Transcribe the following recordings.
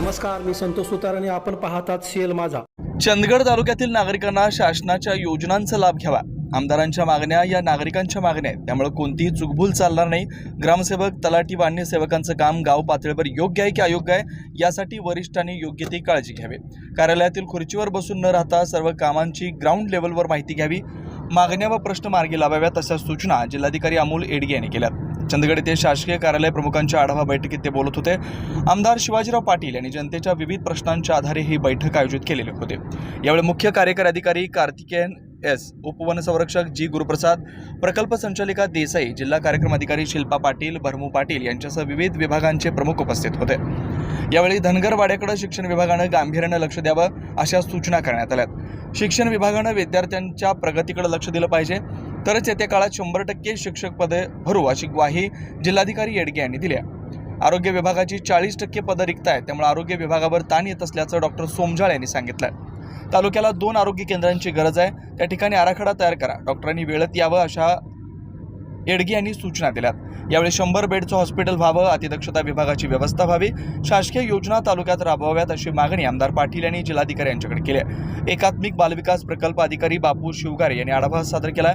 नमस्कार मी संतोष सुतार आणि आपण पाहतात सीएल माझा. चंदगड तालुक्यातील नागरिकांना शासनाच्या योजनांचा लाभ घ्यावा. आमदारांच्या मागण्या या नागरिकांच्या मागण्या आहेत. त्यामुळे कोणतीही चुकभूल चालणार नाही. ग्रामसेवक तलाठी व अन्य सेवकांचं काम गाव पातळीवर योग्य आहे की अयोग्य आहे यासाठी वरिष्ठांनी योग्य ती काळजी घ्यावी. कार्यालयातील खुर्चीवर बसून न राहता सर्व कामांची ग्राउंड लेवलवर माहिती घ्यावी. मागण्या व प्रश्न मार्गी लावाव्यात अशा सूचना जिल्हाधिकारी अमोल एडगे यांनी केल्या चंदगड येथे शासकीय कार्यालय प्रमुखांच्या आढावा बैठकीत ते बोलत होते. आमदार शिवाजीराव पाटील यांनी जनतेच्या विविध प्रश्नांच्या आधारे ही बैठक आयोजित केलेली होते. यावेळी मुख्य कार्यकारी अधिकारी कार्तिकेयन एस उपवन संरक्षक जी गुरुप्रसाद प्रकल्प संचालिका देसाई जिल्हा कार्यक्रम अधिकारी शिल्पा पाटील भरमू पाटील यांच्यासह विविध विभागांचे प्रमुख उपस्थित होते. यावेळी धनगरवाड्याकडे शिक्षण विभागानं गांभीर्यानं लक्ष द्यावं अशा सूचना करण्यात आल्यात. शिक्षण विभागानं विद्यार्थ्यांच्या प्रगतीकडे लक्ष दिलं पाहिजे. तरच येत्या काळात शंभर टक्के शिक्षक पदे भरू अशी ग्वाही जिल्हाधिकारी येडगे यांनी दिली आहे. आरोग्य विभागाची चाळीस टक्के पदं रिक्त आहेत त्यामुळे आरोग्य विभागावर ताण येत असल्याचं डॉक्टर सोमजाळ यांनी सांगितलं तालुक्याला दोन आरोग्य केंद्रांची गरज आहे त्या ठिकाणी आराखडा तयार करा डॉक्टरांनी वेळेत यावं अशा येडगे यांनी सूचना दिल्यात. यावेळी शंभर बेडचं हॉस्पिटल व्हावं अतिदक्षता विभागाची व्यवस्था व्हावी शासकीय योजना तालुक्यात राबवाव्यात अशी मागणी आमदार पाटील यांनी जिल्हाधिकारी यांच्याकडे केली आहे. एकात्मिक बालविकास प्रकल्प अधिकारी बापू शिवगारे यांनी आढावा सादर केला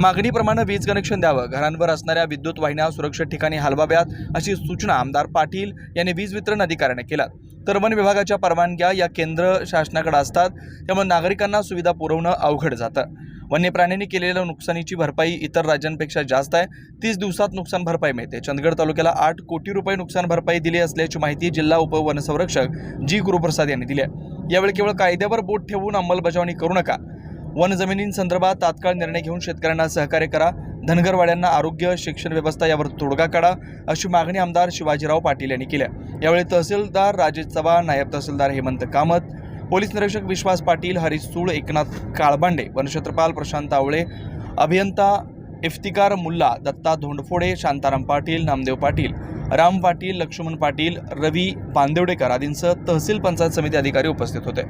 मागणीप्रमाणे वीज कनेक्शन द्यावं घरांवर असणाऱ्या विद्युत वाहिन्या सुरक्षित ठिकाणी हलवाव्यात अशी सूचना आमदार पाटील यांनी वीज वितरण अधिकाऱ्यांना केल्या तर वन विभागाच्या परवानग्या या केंद्र शासनाकडे असतात त्यामुळे नागरिकांना सुविधा पुरवणं अवघड जातं. वन्य प्राण्यांनी केलेल्या नुकसानीची भरपाई इतर राज्यांपेक्षा जास्त आहे. तीस दिवसात नुकसान भरपाई मिळते. चंदगड तालुक्याला आठ कोटी रुपये नुकसान भरपाई दिली असल्याची माहिती जिल्हा उपवनसंरक्षक जी गुरुप्रसाद यांनी दिली आहे. यावेळी केवळ कायद्यावर बोट ठेवून अंमलबजावणी करू नका. वन जमिनींसंदर्भात तात्काळ निर्णय घेऊन शेतकऱ्यांना सहकार्य करा. धनगरवाड्यांना आरोग्य शिक्षण व्यवस्था यावर तोडगा काढा अशी मागणी आमदार शिवाजीराव पाटील यांनी केली यावेळी तहसीलदार राजेश चव्हाण नायब तहसीलदार हेमंत कामत पोलीस निरीक्षक विश्वास पाटील हरीश सूळ एकनाथ काळबांडे वनक्षेत्रपाल प्रशांत आवळे अभियंता इफ्तिकार मुल्ला दत्ता धोंडफोडे शांताराम पाटील नामदेव पाटील राम पाटील लक्ष्मण पाटील रवी बांदेवडेकर आदींसह तहसील पंचायत समिती अधिकारी उपस्थित होते.